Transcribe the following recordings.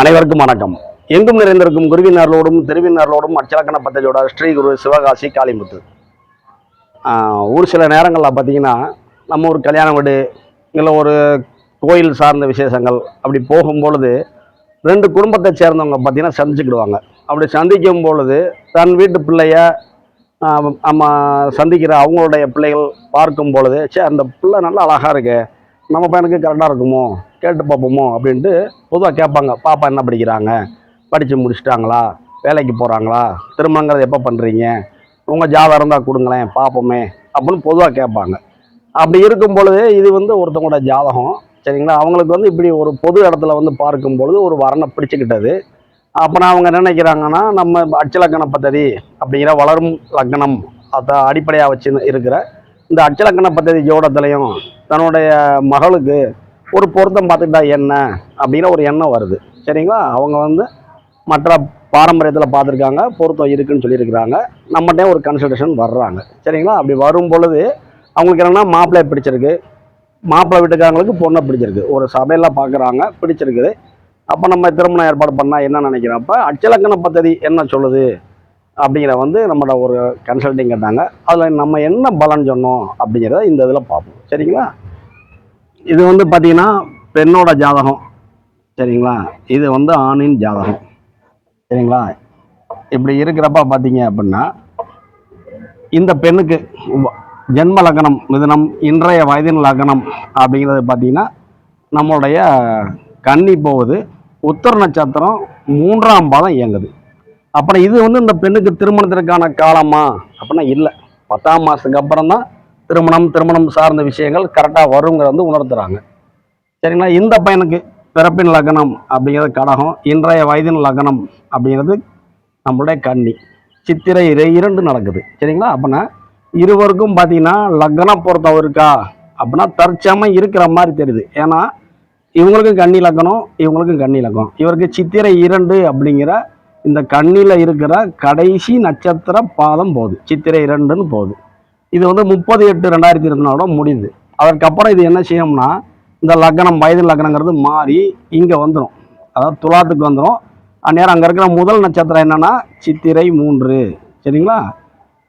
அனைவருக்கும் வணக்கம். எங்கும் நிறைந்திருக்கும் குருவினர்களோடும் திருவினர்களோடும் அச்சலக்கண பத்ததியோட ஸ்ரீ குரு சிவகாசி காளிமுத்து. ஒரு சில நேரங்களில் பார்த்தீங்கன்னா நம்ம ஒரு கல்யாண வீடு இல்லை ஒரு கோயில் சார்ந்த விசேஷங்கள் அப்படி போகும் பொழுது ரெண்டு குடும்பத்தை சேர்ந்தவங்க பார்த்தீங்கன்னா சந்திச்சுக்கிடுவாங்க. அப்படி சந்திக்கும் பொழுது தன் வீட்டு பிள்ளைய நம்ம சந்திக்கிற அவங்களுடைய பிள்ளைகள் பார்க்கும் பொழுது சே அந்த பிள்ளை நல்லா அழகாக இருக்குது நம்ம பையனுக்கு கரெக்டாக இருக்குமோ? கேட்டு பார்ப்போமோ? அப்படின்ட்டு பொதுவாக கேட்பாங்க. பாப்பா என்ன படிக்கிறாங்க? படித்து முடிச்சிட்டாங்களா? வேலைக்கு போகிறாங்களா திருமணங்கிறத எப்போ பண்ணுறீங்க உங்கள் ஜாதகம் இருந்தால் கொடுங்களேன் பார்ப்போமே அப்படின்னு பொதுவாக கேட்பாங்க. அப்படி இருக்கும் பொழுது இது வந்து ஒருத்தவங்களோட ஜாதகம் சரிங்களா? அவங்களுக்கு வந்து இப்படி ஒரு பொது இடத்துல வந்து பார்க்கும் பொழுது ஒரு வரனை பிடிச்சிக்கிட்டது. அப்போனா அவங்க நினைக்கிறாங்கன்னா நம்ம அச்சலக்கண பദ്ധதி அப்படிங்கிற வளரும் லக்னம் அதை அடிப்படையாக வச்சு இருக்கிற இந்த அச்சலக்கண பத்ததி ஜோடத்துலையும் தன்னுடைய மகளுக்கு ஒரு பொருத்தம் பார்த்துக்கிட்டா என்ன அப்படின்னு ஒரு எண்ணம் வருது. சரிங்களா? அவங்க வந்து மற்ற பாரம்பரியத்தில் பார்த்துருக்காங்க பொருத்தம் இருக்குன்னு சொல்லியிருக்கிறாங்க. நம்மகிட்டே ஒரு கன்சல்டேஷன் வர்றாங்க. சரிங்களா? அப்படி வரும் பொழுது அவங்களுக்கு என்னென்னா மாப்பிள்ளை பிடிச்சிருக்கு. மாப்பிள்ளை வீட்டுக்காரங்களுக்கு பொண்ணை பிடிச்சிருக்கு. ஒரு சபையில் பார்க்குறாங்க பிடிச்சிருக்குது. அப்போ நம்ம திருமணம் ஏற்பாடு பண்ணால் என்ன நினைக்கிறோம்? அப்போ அச்சலக்கண பத்ததி என்ன சொல்லுது? அப்படிங்கிற வந்து நம்மளோட ஒரு கன்சல்டிங் கேட்டாங்க. அதில் நம்ம என்ன பலன் சொன்னோம் அப்படிங்கிறத இந்த இதில் பார்ப்போம். சரிங்களா? இது வந்து பார்த்தீங்கன்னா பெண்ணோட ஜாதகம். சரிங்களா? இது வந்து ஆணின் ஜாதகம். சரிங்களா? இப்படி இருக்கிறப்ப பார்த்தீங்க அப்படின்னா இந்த பெண்ணுக்கு வ- ஜென்ம லக்னம் மிதனம் இன்றைய வயதின் லக்னம் அப்படிங்கிறது பார்த்தீங்கன்னா நம்மளுடைய கன்னி போகுது. உத்தர நட்சத்திரம் மூன்றாம் பாதம் இயங்குது. அப்புறம் இது வந்து இந்த பெண்ணுக்கு திருமணத்திற்கான காலமா? அப்படின்னா இல்லை. பத்தாம் மாதத்துக்கு அப்புறம் தான் திருமணம் திருமணம் சார்ந்த விஷயங்கள் கரெக்டாக வருங்கிறத வந்து உணர்த்துறாங்க. சரிங்களா? இந்த பையனுக்கு பிறப்பின் லக்னம் அப்படிங்கிறது கடகம் இன்றைய வயதின் லக்னம் அப்படிங்கிறது நம்மளுடைய கண்ணி சித்திரை இரண்டு நடக்குது. சரிங்களா? அப்படின்னா இருவருக்கும் பார்த்தீங்கன்னா லக்னம் பொருத்தம் இருக்கா? அப்படின்னா தற்சமயம் இருக்கிற மாதிரி தெரியுது. ஏன்னா இவங்களுக்கும் கண்ணி லக்கணம் இவங்களுக்கும் கண்ணி லக்கணம் இவருக்கு சித்திரை இரண்டு அப்படிங்கிற இந்த கண்ணில் இருக்கிற கடைசி நட்சத்திர பாதம் போகுது. சித்திரை இரண்டுன்னு போகுது. இது வந்து முப்பது எட்டு ரெண்டாயிரத்தி இருபத்தி நாலோட முடியுது. அதற்கப்புறம் இது என்ன செய்யும்னா இந்த லக்னம் வயது லக்னங்கிறது மாறி இங்கே வந்துடும் அதாவது துலாத்துக்கு வந்துடும் அந்நேரம் அங்கே இருக்கிற முதல் நட்சத்திரம் என்னென்னா சித்திரை மூன்று. சரிங்களா?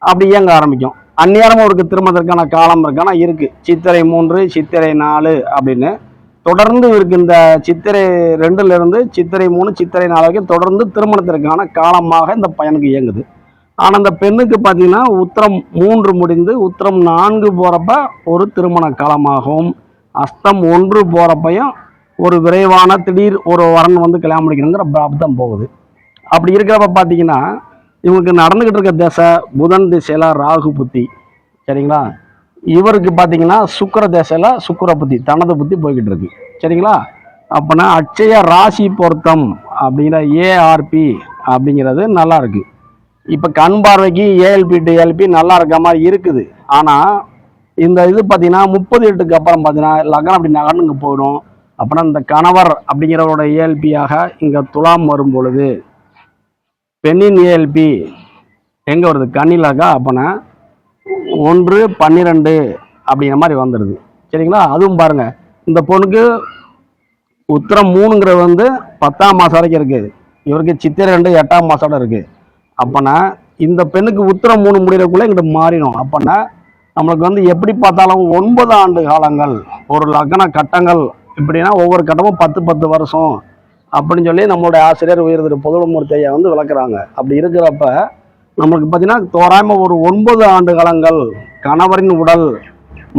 அப்படி இயங்க ஆரம்பிக்கும். அந்நேரமும் அவருக்கு திரும்பதற்கான காலம் இருக்கானா? இருக்குது சித்திரை மூன்று சித்திரை நாலு அப்படின்னு தொடர்ந்து இவருக்கு இந்த சித்திரை ரெண்டுல இருந்து சித்திரை மூணு சித்திரை நாலு வரைக்கும் தொடர்ந்து திருமணத்திற்கான காலமாக இந்த பையனுக்கு இயங்குது. ஆனால் அந்த பெண்ணுக்கு பார்த்தீங்கன்னா உத்தரம் மூன்று முடிந்து உத்தரம் நான்கு போகிறப்ப ஒரு திருமண காலமாகவும் அஸ்தம் ஒன்று போகிறப்பையும் ஒரு விரைவான திடீர் ஒரு வரன் வந்து கல்யாணம் முடிக்கணுங்கிற பிராப்தம் போகுது. அப்படி இருக்கிறப்ப பார்த்தீங்கன்னா இவங்களுக்கு நடந்துக்கிட்டு இருக்க திசை புதன் திசையில் ராகு புத்தி. சரிங்களா? இவருக்கு பார்த்தீங்கன்னா சுக்கர தேசையில் சுக்கிர புத்தி தனது புத்தி போய்கிட்டு இருக்கு. சரிங்களா? அப்போனா அட்சய ராசி பொருத்தம் அப்படிங்கிற ஏஆர்பி அப்படிங்கிறது நல்லா இருக்கு. இப்போ கண் பார்வைக்கு ஏஎல்பி டு ஏஎல்பி நல்லா இருக்க மாதிரி இருக்குது. ஆனால் இந்த இது பார்த்தீங்கன்னா முப்பது எட்டுக்கு அப்புறம் பார்த்தீங்கன்னா லக்னம் அப்படி நகர்ந்துங்க போயிடும். அப்படின்னா இந்த கணவர் அப்படிங்கிறவரோட ஏஎல்பியாக இங்கே துலாம் வரும் பொழுது பெண்ணின் ஏஎல்பி எங்கே வருது? கண்ணிலாக்கா அப்போனா ஒன்று பன்னிரெண்டு அப்படிங்கிற மாதிரி வந்துடுது சரிங்களா? அதுவும் பாருங்க. இந்த பொண்ணுக்கு உத்திரம் மூணுங்கிறது வந்து பத்தாம் மாதம் வரைக்கும் இருக்குது இவருக்கு சித்திரை ரெண்டு எட்டாம் மாதோட இருக்குது அப்போனா இந்த பெண்ணுக்கு உத்திரம் மூணு முடிகிறக்குள்ளே இங்கிட்டு மாறிடும். அப்போனா நம்மளுக்கு வந்து எப்படி பார்த்தாலும் ஒன்பது ஆண்டு காலங்கள் ஒரு லக்ன கட்டங்கள் இப்படின்னா ஒவ்வொரு கட்டமும் பத்து பத்து வருஷம் அப்படின்னு சொல்லி நம்மளுடைய ஆசிரியர் உயர்திரு பொதுமூர்த்தி ஐயா வந்து விளக்குறாங்க. அப்படி இருக்கிறப்ப நம்மளுக்கு பார்த்தீங்கன்னா தோராயமாக ஒரு ஒன்பது ஆண்டு காலங்கள் கணவரின் உடல்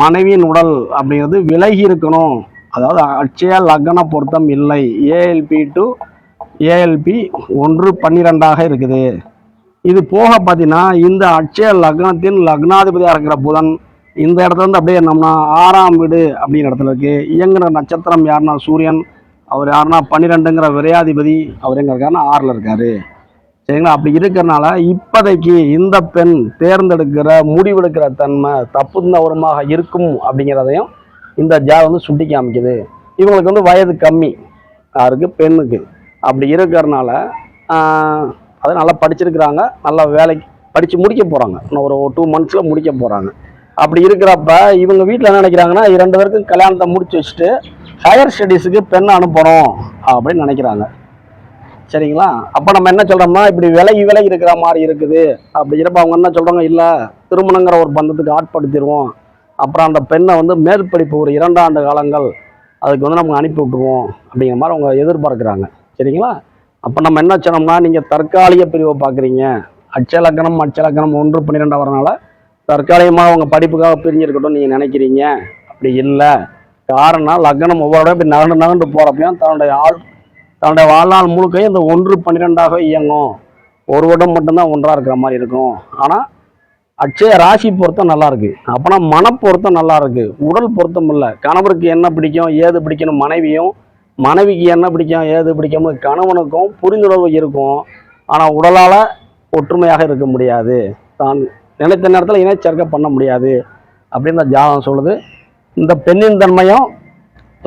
மனைவியின் உடல் அப்படிங்கிறது விலகி இருக்கணும். அதாவது அட்சய லக்ன பொருத்தம் இல்லை. ஏஎல்பி டு ஏஎல்பி ஒன்று பன்னிரெண்டாக இருக்குது. இது போக பார்த்தீங்கன்னா இந்த அட்சய லக்னத்தின் லக்னாதிபதியாக இருக்கிற புதன் இந்த இடத்துல இருந்து அப்படியே என்னம்னா ஆறாம் வீடு அப்படிங்கிற இடத்துல இருக்குது இயங்குகிற நட்சத்திரம் யாருன்னா சூரியன். அவர் யாருன்னா பன்னிரெண்டுங்கிற விரையாதிபதி. அவர் எங்க இருக்காருன்னா ஆறில் இருக்கார். சரிங்களா? அப்படி இருக்கிறனால இப்போதைக்கு இந்த பெண் தேர்ந்தெடுக்கிற முடிவெடுக்கிற தன்மை தப்பு தப்புந்தவரமாக இருக்கும் அப்படிங்கிறதையும் இந்த ஜா வந்து சுட்டி காமிக்குது. இவங்களுக்கு வந்து வயது கம்மி. யாருக்கு பெண்ணுக்கு. அப்படி இருக்கிறனால அது நல்லா படிச்சிருக்கிறாங்க. நல்லா வேலைக்கு படித்து முடிக்க போகிறாங்க இன்னும் ஒரு டூ மந்த்ஸில் முடிக்க போகிறாங்க அப்படி இருக்கிறப்ப இவங்க வீட்டில் என்ன நினைக்கிறாங்கன்னா இரண்டு பேருக்கும் கல்யாணத்தை முடிச்சு வச்சுட்டு ஹையர் ஸ்டடீஸுக்கு பெண்ணை அனுப்பணும் அப்படின்னு நினைக்கிறாங்க. சரிங்களா? அப்போ நம்ம என்ன சொல்கிறோம்னா இப்படி விலகி விலகி இருக்கிற மாதிரி இருக்குது. அப்படிங்கிறப்ப அவங்க என்ன சொல்கிறாங்க இல்லை திருமணங்கிற ஒரு பந்தத்துக்கு ஆட்படுத்திடுவோம் அப்புறம் அந்த பெண்ணை வந்து மேற்படிப்பு ஒரு இரண்டாண்டு காலங்கள் அதுக்கு வந்து நம்ம அனுப்பி விட்டுருவோம். அப்படிங்கிற மாதிரி அவங்க எதிர்பார்க்குறாங்க. சரிங்களா? அப்போ நம்ம என்ன சொன்னோம்னா நீங்கள் தற்காலிக பிரிவை பார்க்குறீங்க அச்சலக்கணம் அச்சலக்கணம் ஒன்று பன்னிரெண்டாக வரனால தற்காலிகமாக அவங்க படிப்புக்காக பிரிஞ்சிருக்கட்டும் நீங்கள் நினைக்கிறீங்க. அப்படி இல்லை. காரணம் லக்னம் ஒவ்வொரு இடம் இப்படி நகண்டு நகண்டு போகிறப்பையும் தன்னுடைய ஆள் தன்னுடைய வாழ்நாள் முழுக்கையும் இந்த ஒன்று பன்னிரெண்டாக இயங்கும். ஒரு வருடம் மட்டும்தான் ஒன்றாக இருக்கிற மாதிரி இருக்கும். ஆனால் அச்சய ராசி பொருத்தம் நல்லா இருக்கு. அப்போனா மன பொருத்தம் நல்லா இருக்கு. உடல் பொருத்தம் இல்லை. கணவருக்கு என்ன பிடிக்கும் ஏது பிடிக்கணும் மனைவியும் மனைவிக்கு என்ன பிடிக்கும் ஏது பிடிக்கும் கணவனுக்கும் புரிந்துணர்வு இருக்கும். ஆனால் உடலால் ஒற்றுமையாக இருக்க முடியாது. தான் நினைத்த நேரத்தில் இணைச்சேர்க்கை பண்ண முடியாது. அப்படின்னு தான் ஜாதகம் சொல்லுது. இந்த பெண்ணின் தன்மையும்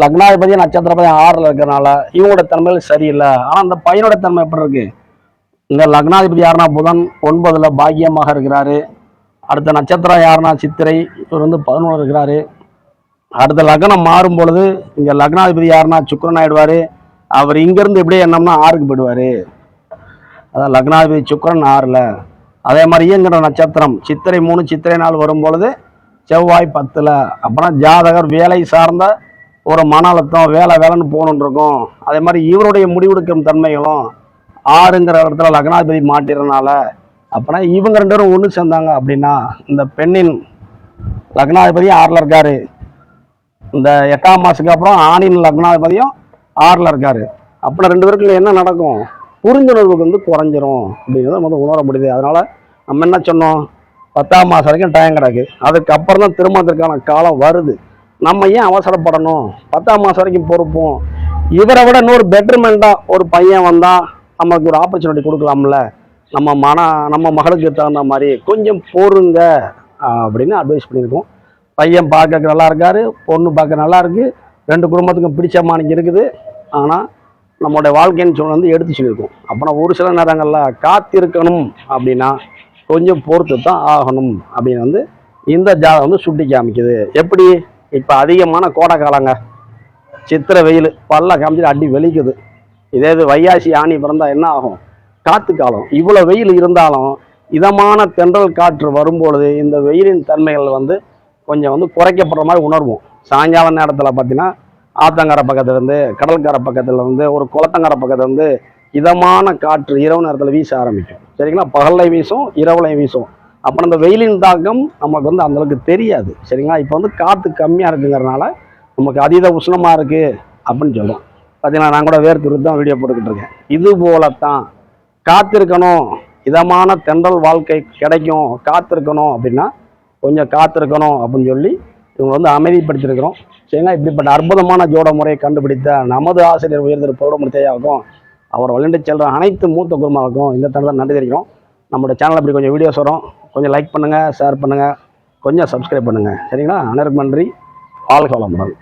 லக்னாதிபதி நட்சத்திரபதி ஆறில் இருக்கிறனால இவங்களோட தன்மைகள் சரியில்லை. ஆனால் அந்த பையனோட தன்மை எப்படி இருக்கு? இந்த லக்னாதிபதி யாருன்னா புதன் ஒன்பதில் பாக்கியமாக இருக்கிறாரு. அடுத்த நட்சத்திரம் யாருன்னா சித்திரை இவர் வந்து பதினொன்று இருக்கிறாரு. அடுத்த லக்னம் மாறும் பொழுது இங்கே லக்னாதிபதி யாருன்னா சுக்கரன் ஆயிடுவார். அவர் இங்கேருந்து எப்படியே என்னம்னா ஆறுக்கு போயிடுவார். அதான் லக்னாதிபதி சுக்கரன் ஆறில். அதே மாதிரி இயங்குற நட்சத்திரம் சித்திரை மூணு சித்திரை நாள் வரும் பொழுது செவ்வாய் பத்தில். அப்போனா ஜாதகர் வேலை சார்ந்த ஒரு மன அழுத்தம் வேலை வேலைன்னு போகணுன்னு இருக்கும். அதே மாதிரி இவருடைய முடிவெடுக்கும் தன்மைகளும் ஆறுங்கிற இடத்துல லக்னாதிபதி மாட்டிறனால அப்போனா இவங்க ரெண்டு பேரும் ஒன்று சேர்ந்தாங்க அப்படின்னா இந்த பெண்ணின் லக்னாதிபதி ஆறில் இருக்காரு. இந்த எட்டாம் மாதத்துக்கு அப்புறம் ஆணின் லக்னாதிபதியும் ஆறில் இருக்காரு. அப்படின்னா ரெண்டு பேருக்குள்ள என்ன நடக்கும்? புரிந்துணர்வுக்கு வந்து குறைஞ்சிரும் அப்படிங்கிறத வந்து உணர முடியுது. அதனால் நம்ம என்ன சொன்னோம்? பத்தாம் மாதம் வரைக்கும் டைம் கிடக்கு. அதுக்கப்புறம் தான் திருமணத்திற்கான காலம் வருது. நம்ம ஏன் அவசரப்படணும்? பத்தாம் மாதம் வரைக்கும் பொறுப்போம். இவரை விட இன்னொரு பெட்டர்மெண்ட்டாக ஒரு பையன் வந்தால் நமக்கு ஒரு ஆப்பர்ச்சுனிட்டி கொடுக்கலாம்ல? நம்ம மன நம்ம மகளுக்கு தகுந்த மாதிரி கொஞ்சம் பொறுங்க அப்படின்னு அட்வைஸ் பண்ணியிருக்கோம். பையன் பார்க்க நல்லா இருக்காரு பொண்ணு பார்க்க நல்லா இருக்குது ரெண்டு குடும்பத்துக்கும் பிடிச்ச மாணிக்கு இருக்குது. ஆனால் நம்மளுடைய வாழ்க்கைன்னு சொல்லி வந்து எடுத்து சொல்லியிருக்கோம். அப்போனா ஒரு சில நேரங்களில் காத்திருக்கணும் அப்படின்னா கொஞ்சம் பொறுத்து தான் ஆகணும் அப்படின்னு வந்து இந்த ஜாதகம் வந்து சுட்டி காமிக்குது. எப்படி? இப்போ அதிகமான கோடை காலங்க சித்திரை வெயில் பல்ல காமிச்சிட்டு அடி வெளிக்குது இதே இது வையாசி ஆணி பிறந்தா என்ன ஆகும்? காத்து காலம். இவ்வளோ வெயில் இருந்தாலும் இதமான தென்றல் காற்று வரும்பொழுது இந்த வெயிலின் தன்மைகள் வந்து கொஞ்சம் வந்து குறைக்கப்படுற மாதிரி உணர்வோம். சாயங்கால நேரத்தில் பார்த்தீங்கன்னா ஆத்தங்கரை பக்கத்துலேருந்து இருந்து பக்கத்துலேருந்து ஒரு குளத்தங்கரை பக்கத்துலேருந்து இதமான காற்று இரவு நேரத்தில் வீச ஆரம்பிக்கும். சரிங்களா? பகல்லையும் வீசும் இரவுலையும் வீசும். அப்போ நம்ம வெயிலின் தாக்கம் நமக்கு வந்து அந்தளவுக்கு தெரியாது. சரிங்களா? இப்போ வந்து காற்று கம்மியாக இருக்குங்கிறனால நமக்கு அதீத உஷ்ணமாக இருக்குது அப்படின்னு சொல்கிறோம் பார்த்தீங்கன்னா நான் கூட வேர்த்து தான் வீடியோ போட்டுக்கிட்டு இருக்கேன். இது போலத்தான் காத்திருக்கணும் இதமான தென்றல் வாழ்க்கை கிடைக்கும் காத்திருக்கணும் அப்படின்னா கொஞ்சம் காத்திருக்கணும் அப்படின்னு சொல்லி இவங்க வந்து அமைதிப்படுத்தியிருக்கிறோம் சரிங்களா? இப்படிப்பட்ட அற்புதமான ஜோட முறையை கண்டுபிடித்த நமது ஆசிரியர் உயர்திரு பௌடமுத்தையாகும் அவர் வழிண்டு செல்கிற அனைத்து மூத்த குருமாவுக்கும் இந்த தடவை நன்றி தெரிவிக்கிறோம். நம்மளோட சேனல் இப்படி கொஞ்சம் வீடியோஸ் வரும் கொஞ்சம் லைக் பண்ணுங்கள் ஷேர் பண்ணுங்கள் கொஞ்சம் சப்ஸ்கிரைப் பண்ணுங்கள் சரிங்களா? அனைவருக்கும் நன்றி. வாழ்க வளமுடன்